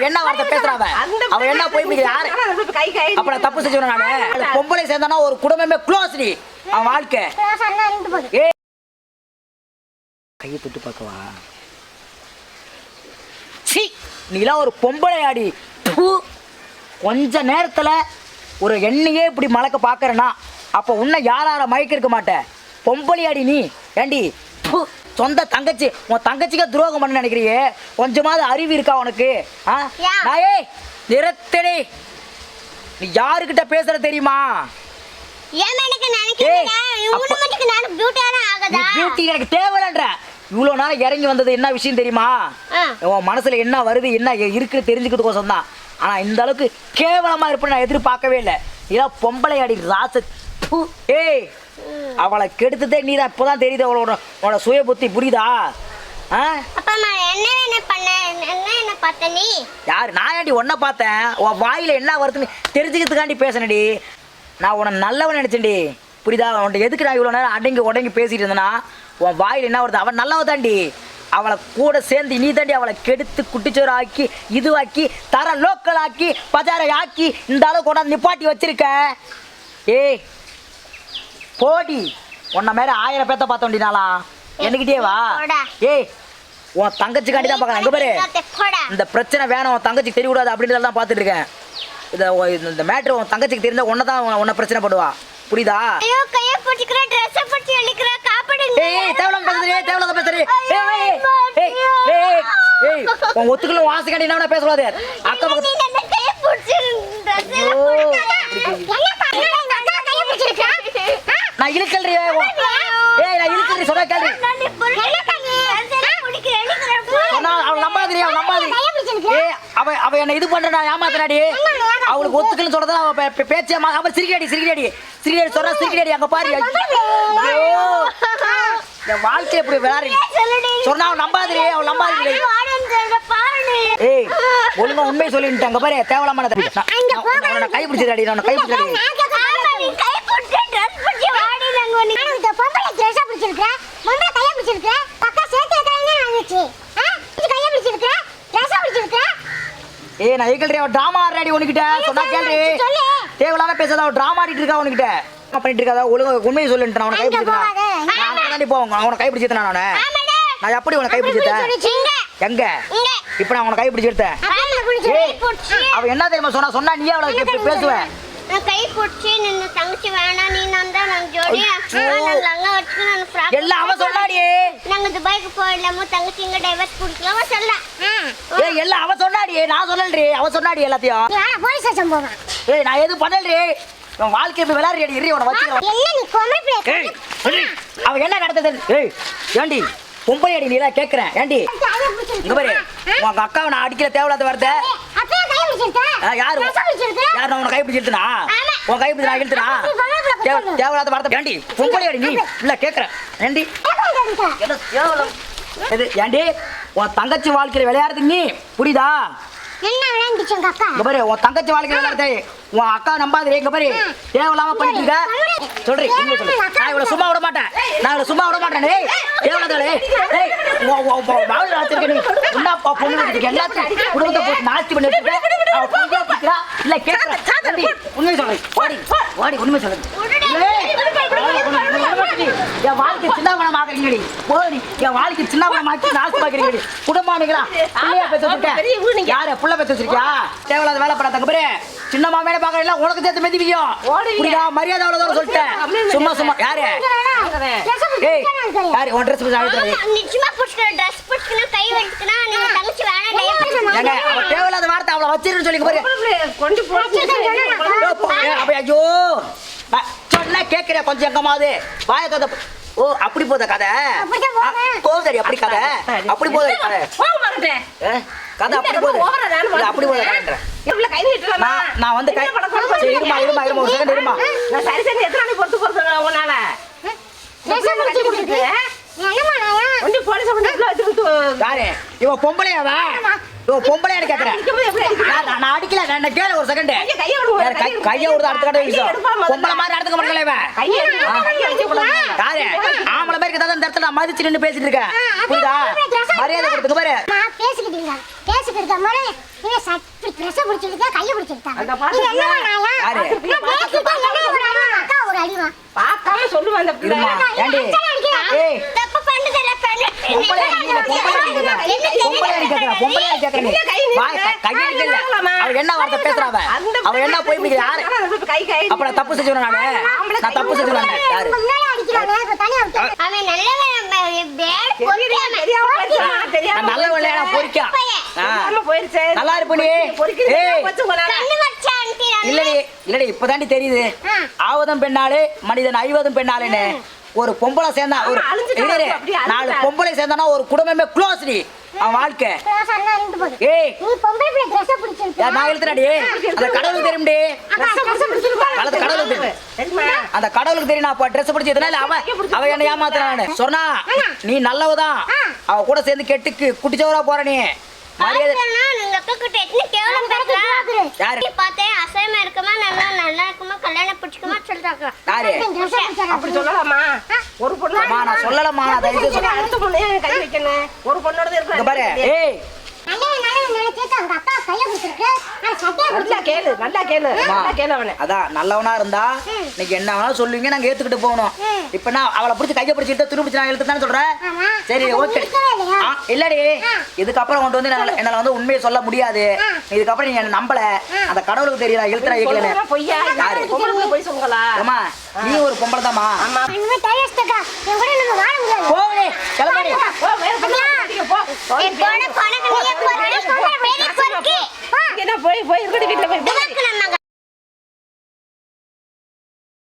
என்ன வார்த்தை அவ? என்ன போய் யாரு? அப்ப தப்பு நானு? பொம்பளை சேர்ந்தானா ஒரு குடும்பமே க்ளோஸ் நீ அவன் வாழ்க்கை. கையை தொட்டு பார்க்கவா? சி. நீலாம் ஒரு பொம்பளை ஆடி. கொஞ்ச நேரத்துல ஒரு எண்ணெயே இப்படி மலக்க பார்க்கறனா அப்ப உன்னை யாரார மயக்க இருக்க மாட்டேன். பொம்பளை ஆடி நீ. ஏண்டி. சொந்த தங்கச்சி. உன் தங்கச்சிக்கே துரோகம் பண்ண நினைக்கிறியே? கொஞ்சமாவது அறிவு இருக்கா உனக்கு? ஆ. நாயே நிறுத்தடி. நீ யாருக்கிட்ட பேசுற தெரியுமா? பியூட்டி எனக்கு தேவையில்லைன்ற. இவ்வளோ நேரம் இறங்கி வந்தது என்ன விஷயம் தெரியுமா. உன் மனசுல என்ன வருது என்ன இருக்குன்னு தெரிஞ்சுக்கிறதுக்கோசம் தான். ஆனா இந்த அளவுக்கு கேவலமா இருப்பேன்னு நான் எதிர்பார்க்கவே இல்லை. இதான் பொம்பளை அடி ராச. ஏய் அவளை கெடுத்ததே நீ தான் இப்போதான் தெரியுது அவளோட உன்னோட சுய புத்தி புரியுதா? ஆ? அப்பா நான் என்ன என்ன பண்ண என்ன என்ன பார்த்த நீ? யார்? நான் ஏன்டி ஒன்றை பார்த்தேன்? உன் வாயில என்ன வருதுன்னு தெரிஞ்சுக்கிறதுக்காண்டி பேசினடி நான் உன்னை நல்லவன் நினைச்சேன்டி. புரியுதா? உன்ட்ட எதுக்கு நான் இவ்வளோ நேரம் அடங்கி உடங்கி பேசிட்டு இருந்தேனா உன் வாயில் என்ன வருது? அவன் நல்லவ தாண்டி அவளை கூட சேர்ந்து நீ தாண்டி அவளை கெடுத்து குட்டிச்சோறு ஆக்கி இதுவாக்கி தர லோக்கல் ஆக்கி பஜாரை ஆக்கி இந்த அளவு கொண்டாந்து நிப்பாட்டி வச்சிருக்க. ஏய் போடி. உன்னை மேல ஆயிரம் பேத்த பார்த்தோண்டினாலா என்கிட்டயே வா. போடா. ஏய் உன் தங்கச்சிக்காண்டி தான் பார்க்கறேன். எங்க பாரு. இந்த பிரச்சனை வேணும். உன் தங்கச்சிக்கு தெரியக்கூடாது அப்படின்றத தான் பார்த்துட்டு இருக்கேன் இதை இந்த- மேட்ரு உன் தங்கச்சிக்கு தெரிஞ்சா உன்னை தான் உன்னை பிரச்சனை பண்ணுவா. புரியுதா? ஐயோ கைய பிடிச்சிக்கிற ட்ரெஸ் பிடிச்சி இழுக்கிற காப்பாடுங்க ஏய் ஏய் தேவலாம் பேசுறே தேவலாம் பேசுறே ஏய் ஏய் ஏய் ஏய் ஏய் உன் ஒத்துக்கல உன் ஆசைக்காண்டி என்ன வேணா பேசக்கூடாது அக்கா நீ பக்கத்து என்ன கைய பிடிச்சி ட்ரெஸ் ஐயோ, என்ன பண்ண எங்க அக்கா கைய பிடிச்சிருக்கா நான் இழுக்கல்றி கேள்வி இழுக்கிற சொன்னா அவள் நம்பாதிரி அவள் நம்பாதி ஏய் அவ அவ என்ன இது பண்ற நான் ஏமாத்தனாடி அவளுக்கு ஒத்துக்கலன்னு சொல்றதா அவ பேச்சே மா- அவ சிரிக்கடி சிரிக்கடி சிரிக்கடி சொல்றா சிரிக்கடி அங்க பாரு. ஐயோ. என் வாழ்க்கை இப்படி சொன்னா அவன் நம்பாதிரி அவள் நம்பாதிரி ஏய் ஒழுங்கா உண்மை சொல்லிட்டு அங்க பாரு தேவலாமான தம்பி நான் அங்க நான் உன்னை- உன்னை கை பிடிச்சதாடி நான் கை பிடிச்சதாடி ஏய் நான் ஏகல்றி அவ டிராமா ஆடுறாடி உனக்கிட்ட சொன்னா சொல்லு. தேவையில்லாம பேசாத அவ டிராமா ஆடிட்டு இருக்கா உனக்கிட்ட பண்ணிட்டு இருக்காத? ஒழுங்கா உண்மையை சொல்லிட்டு நான் உனக்கு கை அங்க பிடிச்சிட்டேன் போகாத. நான் அங்க தாண்டி அவனை கை பிடிச்சிட்டேன் நான்? நான் எப்படி உனக்கு கை பிடிச்சிட்டேன் எங்க? இப்போ நான் உனக்கு கை பிடிச்சிட்டேன் ஏய் அவ என்ன தெரியுமா சொன்னா? சொன்னா நீ அவளை எப்படி பேசுவ? நான் கை பிடிச்சி நின்னு தங்கச்சி வேணாம் நீ நான் தான் நான் ஜோடி ஐயோ. நான் லங்கா வச்சு நான் ஃப்ராக் எல்லாம் அவ சொன்னாடியே நாங்க துபாய்க்கு போயிடலாமோ தங்கச்சி இங்க டைவர்ஸ் கொடுக்கலாமோ சொல்ல. ஏய் எல்லாம் அவ சொன்னாடியே நான் சொல்லல்றி. அவ சொன்னாடி எல்லாத்தையும். போலீஸ் ஸ்டேஷன் ஏய் நான் எதுவும் பண்ணல்றி. உன் வாழ்க்கை இப்ப விளையாடுறி இரு உன வச்சு என்ன நீ கொமர் ஏய் சொல்றி. அவ என்ன நடந்தது? ஏய். ஏண்டி பொம்பளை அடி நீலாம் கேக்குறேன் ஏண்டி? இங்க பாரு. உங்க அக்காவை நான் அடிக்கல தேவையில்லாத வார்த்தை அப்பயே கை பிடிச்சிருக்க ஆ, யாரு? யார் உன கை பிடிச்சி இழுத்துனா. உன் கை பிடிச்சி நான் இழுத்துனா. தேவையில்லாத வார்த்தை ஏண்டி? பொம்பளை அடி நீ? இல்ல. கேக்குறேன் ஏண்டி? இது ஏண்டி? உன் தங்கச்சி வாழ்க்கையில விளையாடுறது நீ? புரியுதா? என்ன விளையாண்டுச்சு உங்க அக்கா? இங்க பாரு உன் தங்கச்சி விளையாடுறது உன் அக்கா நம்பாதே இங்க பாரு. தேவையில்லாம பண்ணிட்டு இருக்க. சொல்றி உண்மை சொல்லு. நான் இவ்வளவு சும்மா விட மாட்டேன். நான் இவ்வளவு சும்மா விட மாட்டேன். டேய் தேவையில்லாத டேய் மாவுல வச்சிருக்க நீ பொண்ணு வச்சிருக்க எல்லாத்தையும் குடும்பத்தை போட்டு நாஸ்தி பண்ணி வச்சிருக்க அவ பிடிக்கிறா இல்ல உண்மை சொல்றேன் வாடி வாடி உண்மை சொல்றேன் என் வாழ்க்கை சின்னவனம் ஆக்குறீங்கடி போடி. என் வாழ்க்கை சின்னவனம் ஆக்கி நாசு பாக்குறீங்கடி. குடும்பமானிங்களா பிள்ளையா வச்சிருக்கேன் யாரு புள்ள பெற்று வச்சிருக்கியா? தேவையில்லாத வேலை பண்ண தங்க பேரு சின்ன மாமையில பாக்குறீங்களா உனக்கு சேர்த்து மெதிவிக்கும் புரியுதா? மரியாதை அவ்வளவுதான் சொல்லிட்டேன். சும்மா சும்மா. யாரு? ஏய் யாரு? உன் ட்ரெஸ் நிச்சயமா ட்ரெஸ் கை நீங்க தங்கச்சி வேணாம் தேவையில்லாத வார்த்தை அவளை வச்சிருன்னு சொல்லி பாரு. கொண்டு போ- அப்ப ஐயோ. நான் சொன்னா கேக்குறியா கொஞ்சம் எங்கமாவது வாய கதை ஓ அப்படி போதா கதை. போகுதடி அப்படி கதை? அப்படி போதடி கதை? கதை அப்படி போகுது அப்படி போதா கதைன்றேன். இவ்வளவு கை நீட்டலாமா? நான் நான் வந்து என்ன இருமா இருமா இருமா ஒரு செகண்ட் இருமா. நான் சரி சரி எத்தனை நாளைக்கு பொறுத்து போறது உன்னால? பொம்பளையாவா? இவ பொம்பளையான்னு கேக்குறேன்? நான் அடிக்கல. நான் கேளு ஒரு செகண்ட் கையை விடுறது அடுத்த கடை. பொம்பளை மாதிரி வச்சு கொடுங்க. யாரு? ஆம்பளை மாதிரி தான் இந்த இடத்துல மதிச்சு நின்று பேசிட்டு இருக்கேன். புரியுதா? மரியாதை கொடுத்துங்க பாரு. பேசிக்கிட்டீங்க பேசிக்கிட்டு மாதிரி நீங்க சட்டி ட்ரெஸ் பிடிச்சிருக்கா கையை பிடிச்சிருக்காங்க அந்த பாட்டு இது பொம்பளை அடிக்கிறா, பொம்பளை அடிக்கிறா. பொம்பளை அடிக்கிறா, நீ. கை. அவ என்ன வார்த்தை பேசுறா அவ? அந்த அவ என்ன போய் பிடிக்கிற யாரு? கை கை அப்ப நான் தப்பு செஞ்சவனா நானு? நான் தப்பு செஞ்சவனா? யாரு? அவன் நல்லவன் நல்ல போச்சு. நான் பொறிக்கா ஆ. தெரியாம போயிருச்சு நல்லா இருப்பு நீ. பொறிக்கிறது ஏய். போச்சு உங்களால. கண்ணு வச்சா இல்லடி இல்லடி இப்பதாண்டி தெரியுது ஆவதும் பெண்ணாளு மனிதன் ஐவதும் பெண்ணாளுன்னு ஒரு பொம்பளை சேர்ந்தா ஒரு நாலு. பொம்பளை சேர்ந்தானா ஒரு குடும்பமே க்ளோஸ் டி. அவன் வாழ்க்கை. ஏய். நீ பொம்பளை பிள்ளை ட்ரெஸ் பிடிச்சிருக்கா ஏன் நான் எழுத்துறாடி அந்த கடவுளுக்கு தெரியும்டி Dress அ புடிச்சு பிடிச்சிருப்பா. கடவுளுக்கு? அந்த கடவுளுக்கு தெரியும் நான் அப்ப ட்ரெஸ் பிடிச்சி எதுனா இல்ல அவ அவ என்ன ஏமாத்துறானு. சொன்னா நீ நல்லவதான். அவ கூட சேர்ந்து கெட்டுக்கு குட்டிச்சவரா போற நீ. அப்படி சொல்லலாமா? ஒரு பொண்ணு அம்மா நான் சொல்லலம்மா நான் தயவு செய்து சொல்ல அடுத்த பொண்ணு ஏன் கை வைக்கணும்? ஒரு பொண்ணோட இங்க பாரு. ஏய் நல்ல நல்ல நினைச்சிட்டு அவங்க அப்பா கையை பிடிச்சிருக்கு நான் சட்டையை நல்லா கேளு நல்லா கேளு நல்லா கேளு அவனை. அதான் நல்லவனா இருந்தா இன்னைக்கு என்ன வேணாலும் சொல்லுவீங்க நாங்க ஏத்துக்கிட்டு போகணும். இப்ப நான் அவளை பிடிச்சி கையை பிடிச்சிட்டு துணி பிடிச்சி நான் எழுத்து சொல்றேன். சரி ஓகே. இல்லடி. இதுக்கப்புறம் கொண்டு வந்து என்னால என்னால வந்து உண்மையை சொல்ல முடியாது. இதுக்கப்புறம் நீங்க என்ன நம்பல. அந்த கடவுளுக்கு தெரியல எழுத்துறா எழுக்கல பொய்யா. யாரு? பொம்பளை பிள்ளை பொய் சொல்லுங்களா? அம்மா நீ ஒரு பொம்பளை தாமா ஆமா இனிமே தைரியஸ்தக்கா என் கூட நம்ம வாழ முடியாது போவனே கிளம்படி போ வேற பொண்ணு கட்டிக்க, போ ஏய், போன போன நீயே பொறுக்கி, பெரிய பொறுக்கி.